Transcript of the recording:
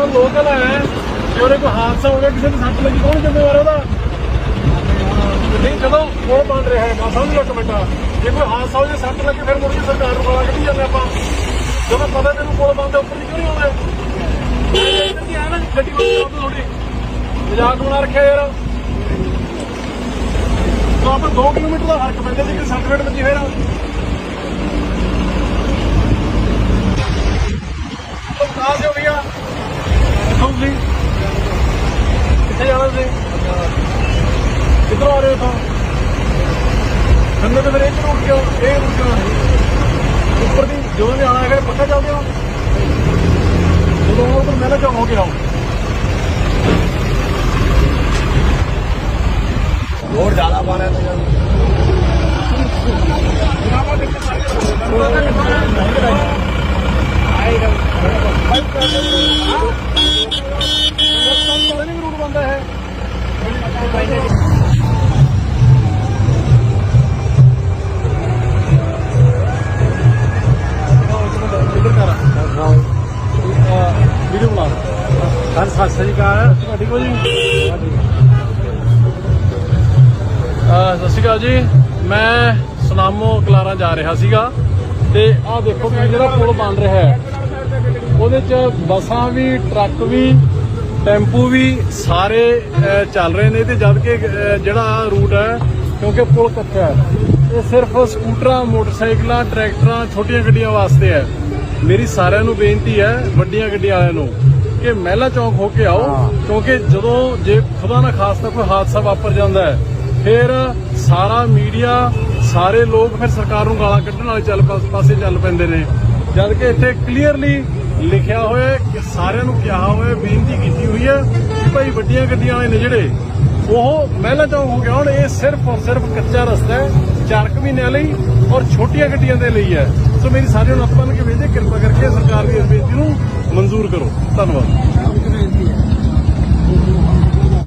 ਤੋਂ ਲੋਕਲ ਹੈ ਜੇ ਉਹਨੇ ਕੋਈ ਹਾਦਸਾ ਹੋ ਗਿਆ, ਕਿਸੇ ਨੂੰ ਸੱਟ ਲੱਗੀ, ਕੌਣ ਜ਼ਿੰਮੇਵਾਰ ਉਹਦਾ? ਨਹੀਂ, ਜਦੋਂ ਪੁਲ ਬਣ ਰਿਹਾ ਹੈ ਸਮਝ ਲਓ ਇੱਕ ਜੇ ਕੋਈ ਹਾਦਸਾ ਹੋ ਜੇ, ਸੱਟ ਲੱਗੇ, ਫਿਰ ਮੁੜ ਕੇ ਸਰਕਾਰ ਨੂੰ ਗਾਲਾਂ ਕੱਢੀ ਜਾਂਦੇ ਆਪਾਂ। ਜਦੋਂ ਪਤਾ ਤੈਨੂੰ ਕੋਲ ਬੰਦ ਉੱਪਰ ਦੀ ਕਿਉਂ ਨਹੀਂ ਆਉਂਦੇ? ਇੱਧਰ ਨਾ, ਗੱਡੀ ਕੋਲ ਆਉਂਦੀ ਥੋੜੀ ਮਜ਼ਾਕ ਬਣਾ ਰੱਖਿਆ ਯਾਰ। ਆਪਾਂ 2 ਕਿਲੋਮੀਟਰ ਦਾ ਫ਼ਰਕ ਪੈਂਦਾ ਜੇ ਕਿ 60 ਮਿੰਟ ਵੱਜੀ ਫੇਰ ਤੁਸੀਂ ਕਿੱਥੇ ਜਾਣਾ ਤੁਸੀਂ? ਕਿੱਧਰੋਂ ਆ ਰਹੇ ਹੋ ਸੰਗਤ ਤਾਂ ਰੁਕ ਗਿਆ ਇਹ ਰੁਕ ਗਿਆ ਉੱਪਰ ਦੀ ਜਦੋਂ ਵੀ ਆਣਾ ਹੈਗਾ ਪੱਕਾ ਚੱਲਦੇ ਹੋ ਜਦੋਂ ਉਹ ਤਾਂ ਮੈਂ ਤਾਂ ਹੋ ਗਿਆ ਹੋਰ ਜ਼ਿਆਦਾ ਪਾਣਾ ਤਾਂ ਆਈ ਡੋਂਟ ਰੂਟ ਹੈ। ਵੀਡੀਓ ਬਣਾ ਸਰ ਸਤਿ ਸ੍ਰੀ ਅਕਾਲ ਤੁਹਾਡੀ ਕੋ ਜੀ ਅਹ ਸਤਿ ਸ਼੍ਰੀ ਅਕਾਲ ਜੀ। ਮੈਂ ਸੁਨਾਮੋ ਕਲਾਰਾ ਜਾ ਰਿਹਾ ਸੀਗਾ ਤੇ ਆਹ ਦੇਖੋ ਕਿ ਜਿਹੜਾ ਪੁਲ ਬਣ ਰਿਹਾ ਹੈ, ਉਹਦੇ ਚ ਬੱਸਾਂ ਵੀ, ਟਰੱਕ ਵੀ ਟੈਂਪੂ ਵੀ ਸਾਰੇ ਚੱਲ ਰਹੇ ਨੇ ਤੇ ਜਦ ਕਿ ਜਿਹੜਾ ਰੂਟ ਹੈ ਕਿਉਂਕਿ ਪੁਲ ਕੱਚਾ ਹੈ ਇਹ ਸਿਰਫ ਸਕੂਟਰਾਂ ਮੋਟਰਸਾਈਕਲਾਂ ਟਰੈਕਟਰਾਂ ਛੋਟੀਆਂ ਗੱਡੀਆਂ ਵਾਸਤੇ ਹੈ। ਮੇਰੀ ਸਾਰਿਆਂ ਨੂੰ ਬੇਨਤੀ ਹੈ ਵੱਡੀਆਂ ਗੱਡੀਆਂ ਵਾਲਿਆਂ ਨੂੰ ਕਿ ਮਹਿਲਾ ਚੌਂਕ ਹੋ ਕੇ ਆਓ ਕਿਉਂਕਿ ਜਦੋਂ ਜੇ ਖੁਦਾ ਨਾ ਖਾਸਤਾ ਕੋਈ ਹਾਦਸਾ ਵਾਪਰ ਜਾਂਦਾ ਹੈ ਫਿਰ ਸਾਰਾ ਮੀਡੀਆ ਸਾਰੇ ਲੋਕ ਫਿਰ ਸਰਕਾਰ ਨੂੰ ਗਾਲਾਂ ਕੱਢਣ ਵਾਲੇ ਚੱਲ ਪਾਸੇ ਚੱਲ ਪੈਂਦੇ ਨੇ। ਜਦ ਕਿ ਇੱਥੇ ਕਲੀਅਰਲੀ ਲਿਖਿਆ ਹੋਇਆ ਕਿ ਸਾਰਿਆਂ ਨੂੰ ਕਿਹਾ ਹੋਇਆ ਬੇਨਤੀ ਕੀਤੀ ਹੋਈ ਹੈ ਕਿ ਭਾਈ ਵੱਡੀਆਂ ਗੱਡੀਆਂ ਆਏ ਨੇ ਜਿਹੜੇ, ਉਹ ਮਹਿਲਾ ਚੋਂ ਹੋ ਗਿਆ ਹੁਣ ਇਹ ਸਿਰਫ ਔਰ ਸਿਰਫ ਕੱਚਾ ਰਸਤਾ ਹੈ 4 ਮਹੀਨਿਆਂ ਲਈ ਔਰ ਛੋਟੀਆਂ ਗੱਡੀਆਂ ਦੇ ਲਈ ਹੈ। ਸੋ ਮੇਰੀ ਸਾਰਿਆਂ ਨੂੰ ਆਪਾਂ ਨੂੰ ਕਿ ਵੇਜੇ ਕਿਰਪਾ ਕਰਕੇ ਸਰਕਾਰ ਦੀ ਇਸ ਬੇਨਤੀ ਨੂੰ ਮਨਜ਼ੂਰ ਕਰੋ। ਧੰਨਵਾਦ।